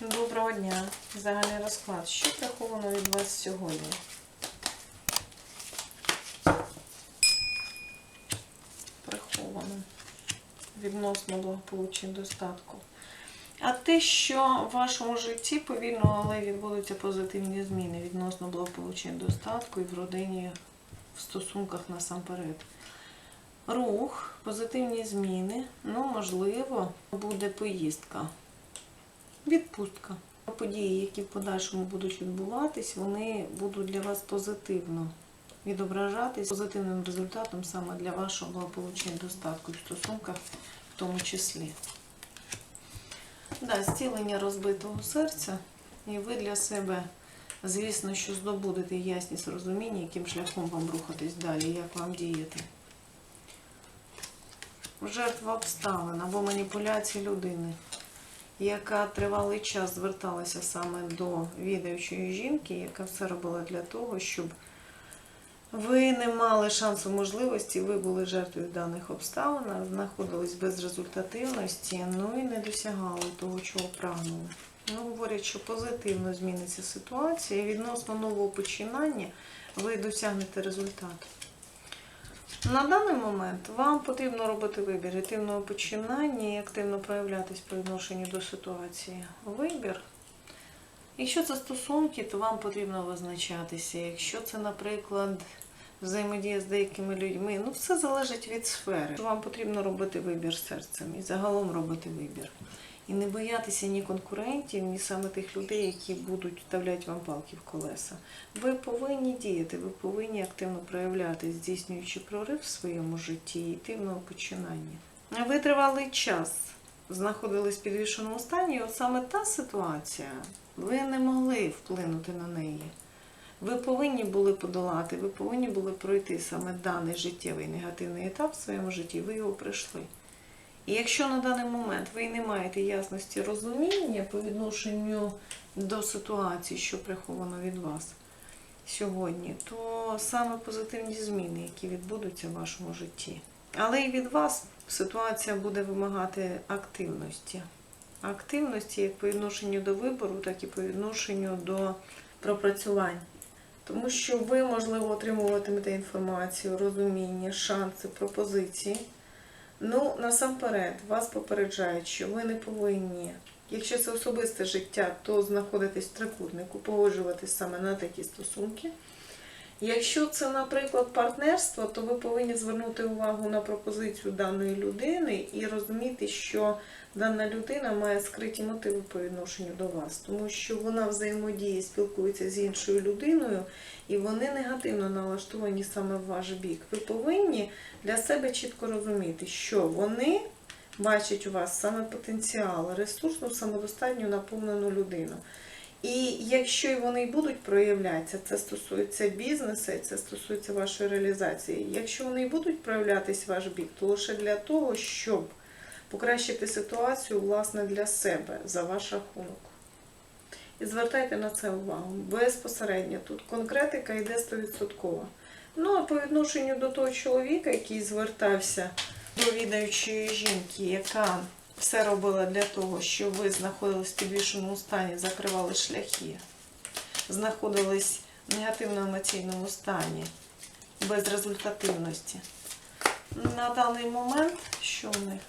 Доброго дня. Загальний розклад. Що приховано від вас сьогодні? Приховано. Відносно благополуччя достатку. А те, що в вашому житті повільно, але відбудуться позитивні зміни відносно благополуччя достатку і в родині, в стосунках насамперед. Рух, позитивні зміни, ну, можливо, буде поїздка. Відпустка. Події, які в подальшому будуть відбуватись, вони будуть для вас позитивно відображатись позитивним результатом саме для вашого благополуччя і достатку в стосунках в тому числі. Да, зцілення розбитого серця, і ви для себе, звісно, що здобудете ясність розуміння, яким шляхом вам рухатись далі, як вам діяти. Жертва обставин або маніпуляції людини яка тривалий час зверталася саме до відаючої жінки, яка все робила для того, щоб ви не мали шансу можливості, ви були жертвою даних обставин, знаходились без результативності, ну і не досягали того, чого прагнули. Ну, говорять, що позитивно зміниться ситуація, і відносно нового починання ви досягнете результату. На даний момент вам потрібно робити вибір активного починання і активно проявлятись по відношенню до ситуації. Вибір. Якщо це стосунки, то вам потрібно визначатися. Якщо це, наприклад, взаємодія з деякими людьми, ну все залежить від сфери. Вам потрібно робити вибір серцем і загалом робити вибір. І не боятися ні конкурентів, ні саме тих людей, які будуть вставляти вам палки в колеса. Ви повинні діяти, ви повинні активно проявляти, здійснюючи прорив в своєму житті і активного починання. Ви тривалий час знаходились в підвішеному стані, і от саме та ситуація, ви не могли вплинути на неї. Ви повинні були подолати, ви повинні були пройти саме даний життєвий негативний етап в своєму житті, ви його пройшли. І якщо на даний момент ви не маєте ясності розуміння по відношенню до ситуації, що приховано від вас сьогодні, то саме позитивні зміни, які відбудуться в вашому житті. Але і від вас ситуація буде вимагати активності. Активності як по відношенню до вибору, так і по відношенню до пропрацювань. Тому що ви, можливо, отримуватимете інформацію, розуміння, шанси, пропозиції. Ну, насамперед, вас попереджають, що ви не повинні, якщо це особисте життя, то знаходитись в трикутнику, погоджуватись саме на такі стосунки. Якщо це, наприклад, партнерство, то ви повинні звернути увагу на пропозицію даної людини і розуміти, що дана людина має скриті мотиви по відношенню до вас, тому що вона взаємодіє, спілкується з іншою людиною, і вони негативно налаштовані саме в ваш бік. Ви повинні для себе чітко розуміти, що вони бачать у вас саме потенціал, ресурсну, самодостатню наповнену людину. І якщо вони будуть проявлятися, це стосується бізнесу, це стосується вашої реалізації. Якщо вони будуть проявлятись в ваш бік, то лише для того, щоб покращити ситуацію власне для себе за ваш рахунок. І звертайте на це увагу. Безпосередньо тут конкретика йде 100%. Ну а по відношенню до того чоловіка, який звертався до відаючої жінки, яка все робила для того, щоб ви знаходились в підвішеному стані, закривали шляхи, знаходились в негативно-емоційному стані, без результативності. На даний момент, що в них?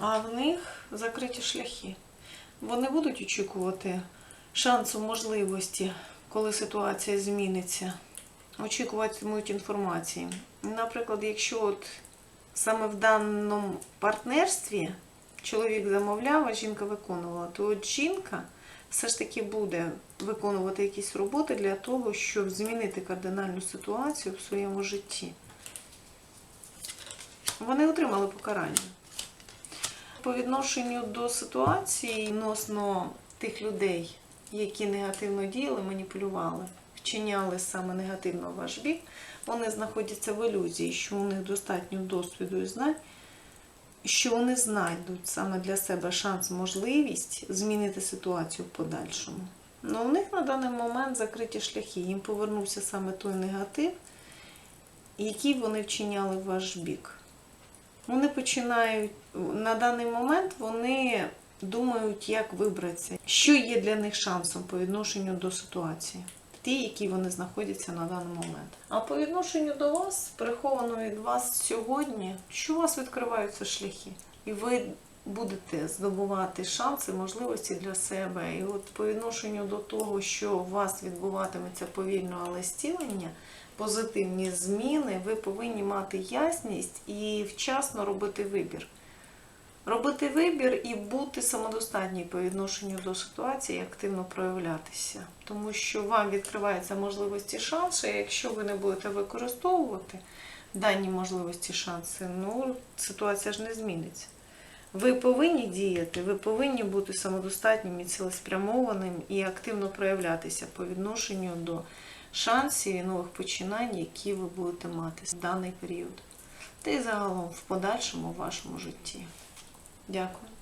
А в них закриті шляхи. Вони будуть очікувати шансу, можливості, коли ситуація зміниться. Очікуватимуть інформації. Наприклад, якщо от саме в даному партнерстві чоловік замовляв, а жінка виконувала, то от жінка все ж таки буде виконувати якісь роботи для того, щоб змінити кардинальну ситуацію в своєму житті. Вони отримали покарання. По відношенню до ситуації відносно тих людей, які негативно діяли, маніпулювали, вчиняли саме негативно ваш бік, вони знаходяться в ілюзії, що у них достатньо досвіду і знань, що вони знайдуть саме для себе шанс, можливість змінити ситуацію в подальшому. Ну, у них на даний момент закриті шляхи. Їм повернувся саме той негатив, який вони вчиняли в ваш бік. Вони починають на даний момент вони думають, як вибратися, що є для них шансом по відношенню до ситуації, ті, які вони знаходяться на даний момент. А по відношенню до вас, приховано від вас сьогодні, що у вас відкриваються шляхи, і ви будете здобувати шанси, можливості для себе. І от по відношенню до того, що у вас відбуватиметься повільно, але стілення, позитивні зміни, ви повинні мати ясність і вчасно робити вибір. Робити вибір і бути самодостатній по відношенню до ситуації, активно проявлятися. Тому що вам відкриваються можливості шанси, якщо ви не будете використовувати дані можливості шанси, ну ситуація ж не зміниться. Ви повинні діяти, ви повинні бути самодостатнім і цілеспрямованим і активно проявлятися по відношенню до шансів і нових починань, які ви будете мати в даний період. Та й загалом в подальшому вашому житті. Дякую.